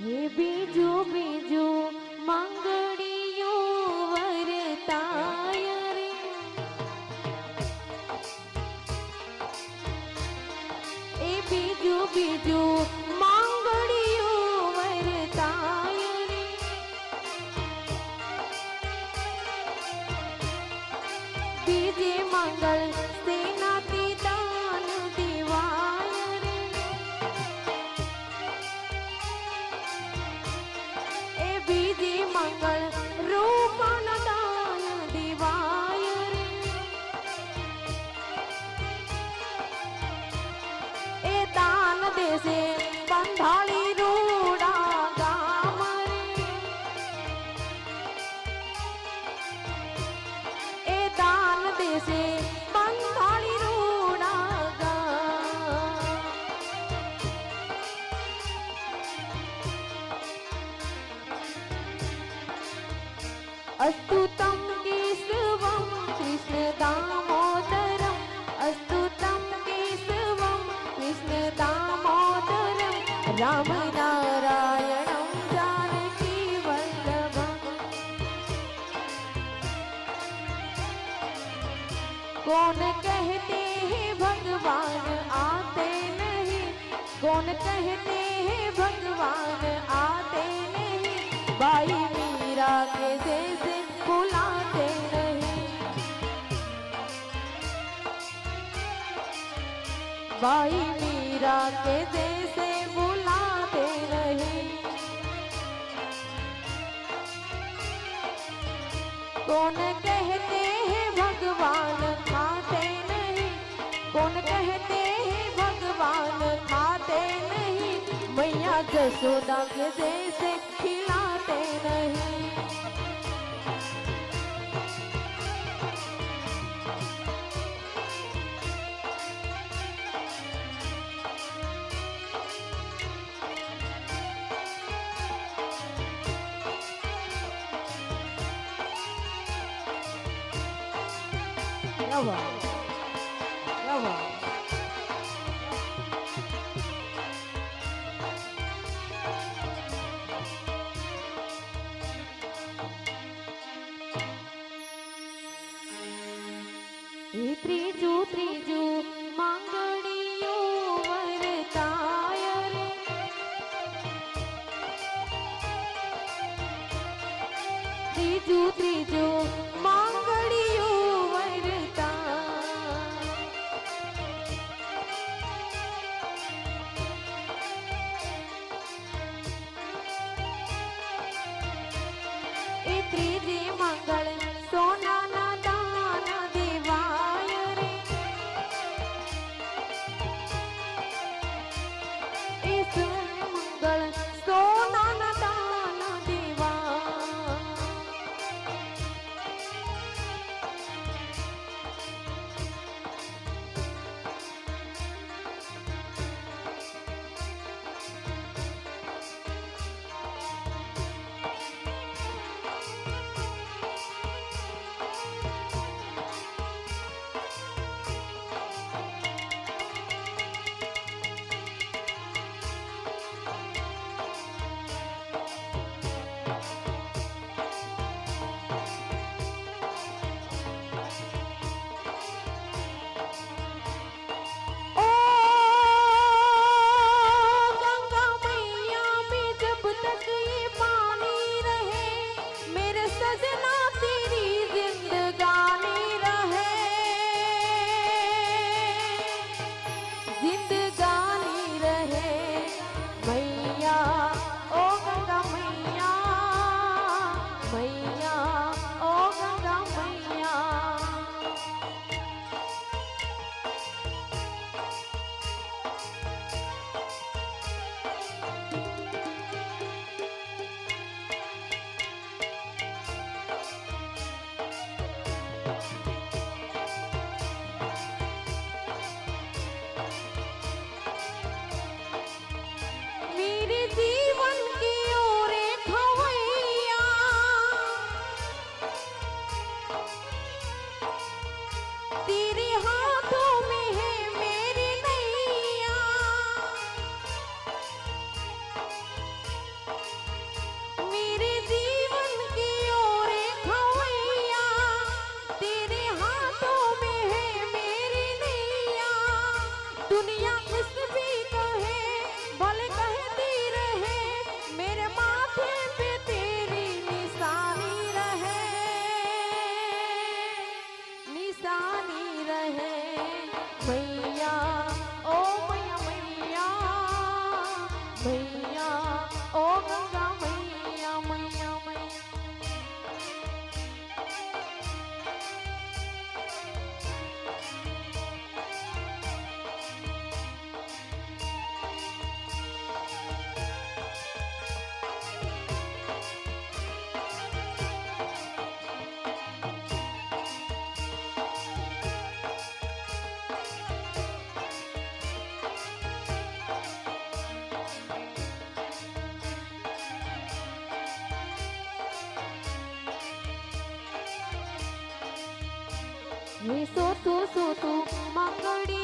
હે બીજું બીજું મંગળિયું कौन कहते हैं भगवान आते नहीं? कौन कहते हैं भगवान आते नहीं? भाई मीरा के जैसे बुलाते नहीं। भाई मीरा के जैसे बुलाते नहीं। कौन कहते मैया जसोदा के जैसे खिलाते नहीं। क्या એ ત્રીજું ત્રીજું માંગણીયું दुनिया इस हे सो तू सो तू मंगळी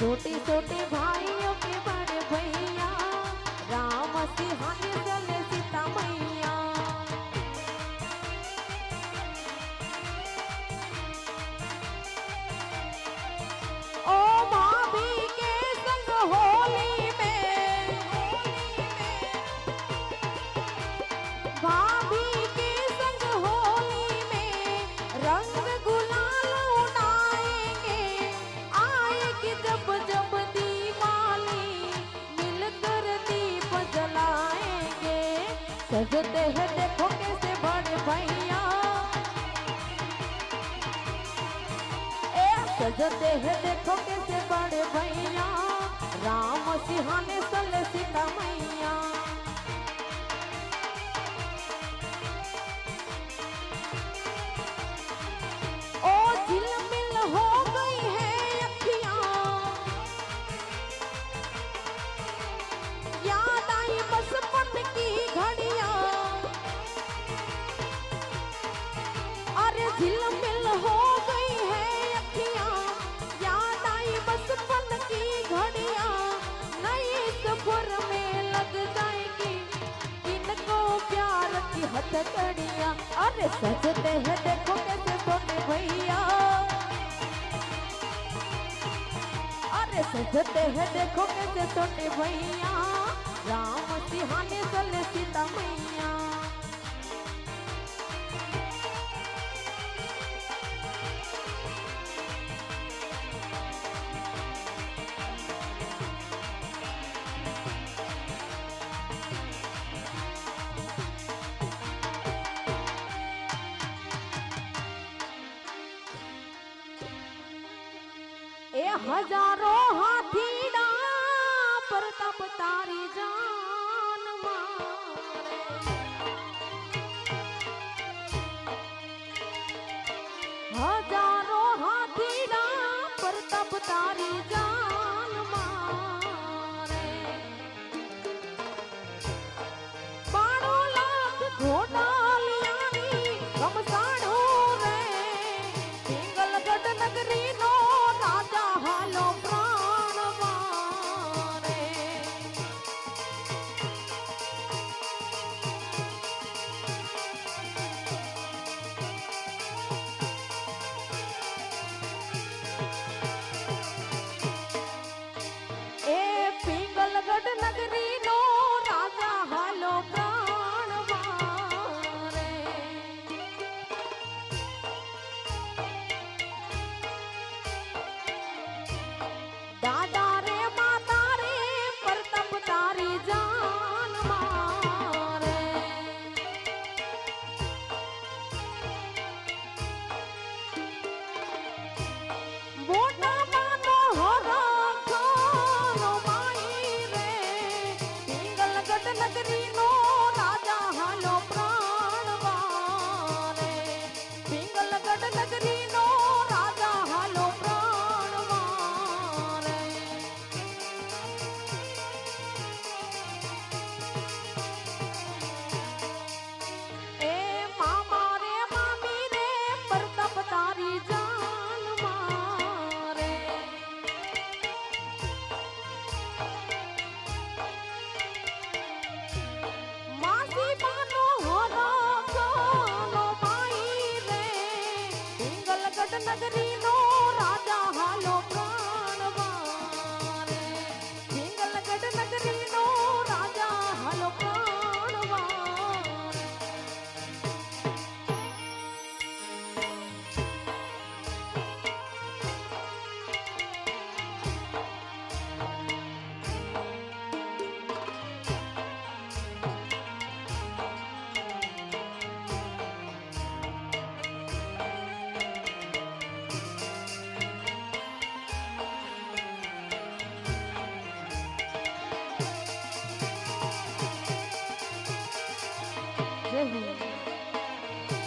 छोटे छोटे भाई सजते हैं देखो कैसे बड़े भैया। राम सिंह ने सल सीता मैया अरे सजते हैं देखो कैसे सोने भैया। अरे सजते हैं देखो कैसे सोने भैया। राम सिंहा ने सीता मैया। હજારો હાથીડા પ્રતાપ તારી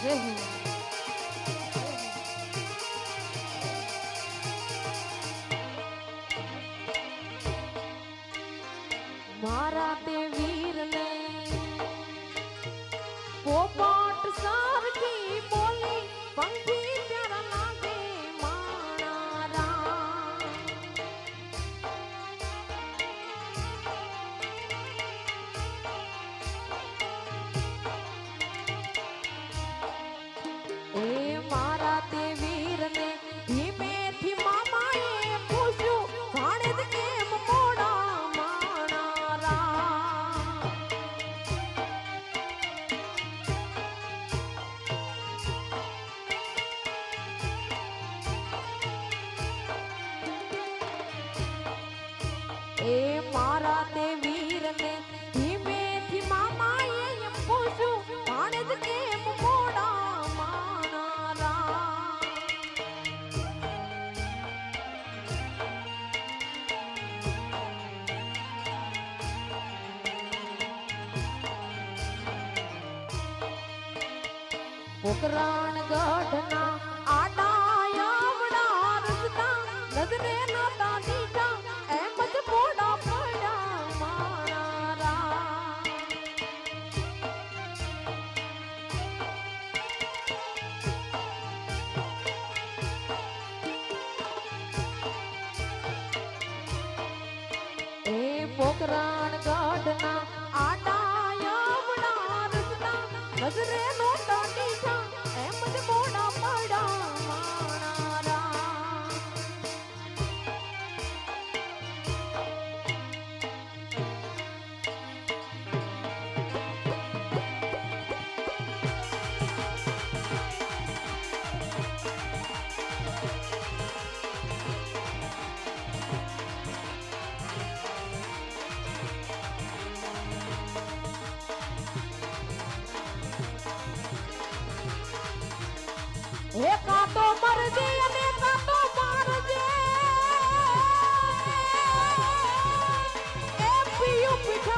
ये हुआ પોકરાણ ગઢના આડાયાવડા રસ્તા નજરે નતા દીઠા એમ જ મોડા પડ્યા મારા રામ. એ પોકરાણ ગઢના આડાયાવડા રસ્તા નજરે હે કાં તો મરજે અને કાં તો મારજે એ પિયું પીઠ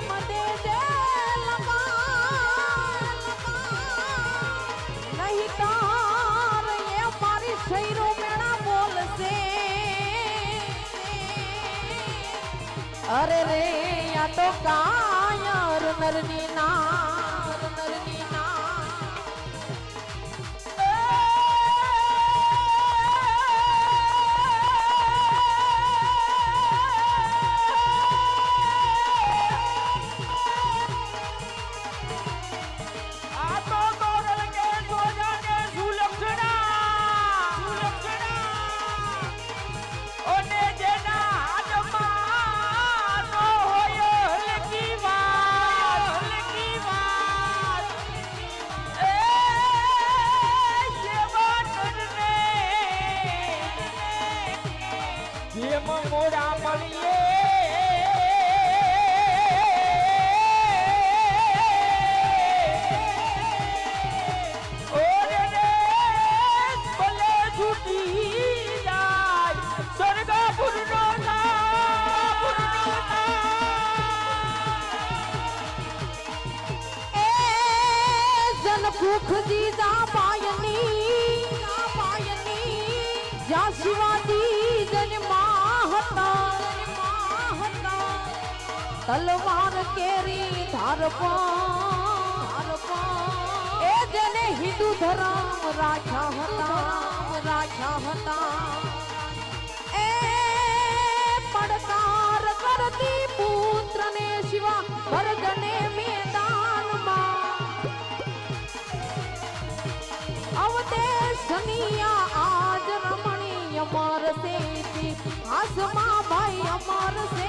લગાન, લગાન. નહીં તાર એ અરે રે આ તો કાયર નરની નાર શિવાજી જન્મા હતા તલવાર કેરી ધારપા એ જેને હિન્દુ ધર્મ રાખ્યા હતા. રાખ્યા હતા એ પડકાર કરતી પુત્રને શિવા. વર્ગને મેદાનમાં સનિયા આજ રમણીય અમર સે ઇતિહાસમાં ભાઈ અમાર સે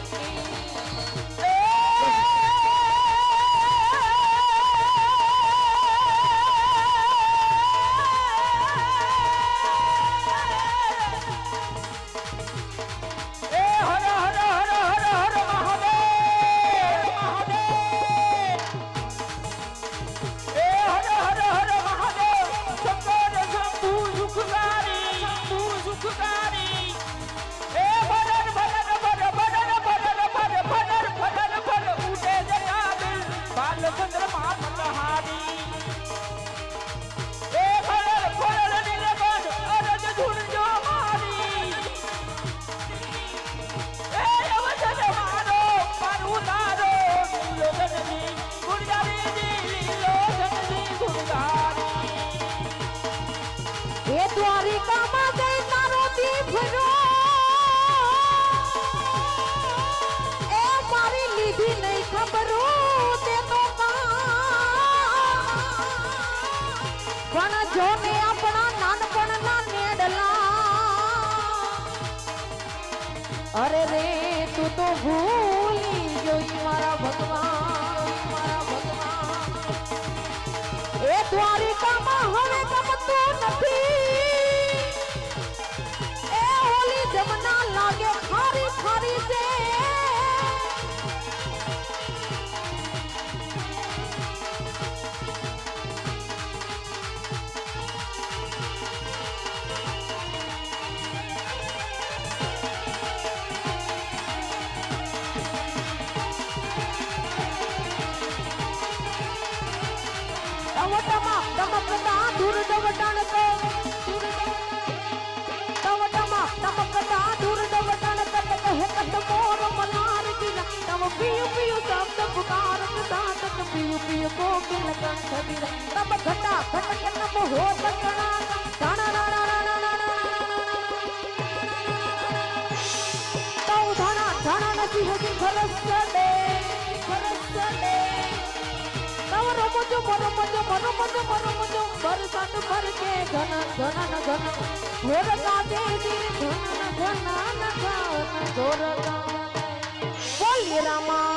તો ભૂલી જોઈ મારા ભગવાન મારા ભગવાન. એ દ્વારિકા ઘણા નથી હજી ભરોસ દે મજો મરો મજો મરો મજો મરો મજો વરસાદ ફરકે ઘન ઘન ન ઘન. ઘોર સાથે ધન ઘન ન ઘન. ઘોર બોલી રામા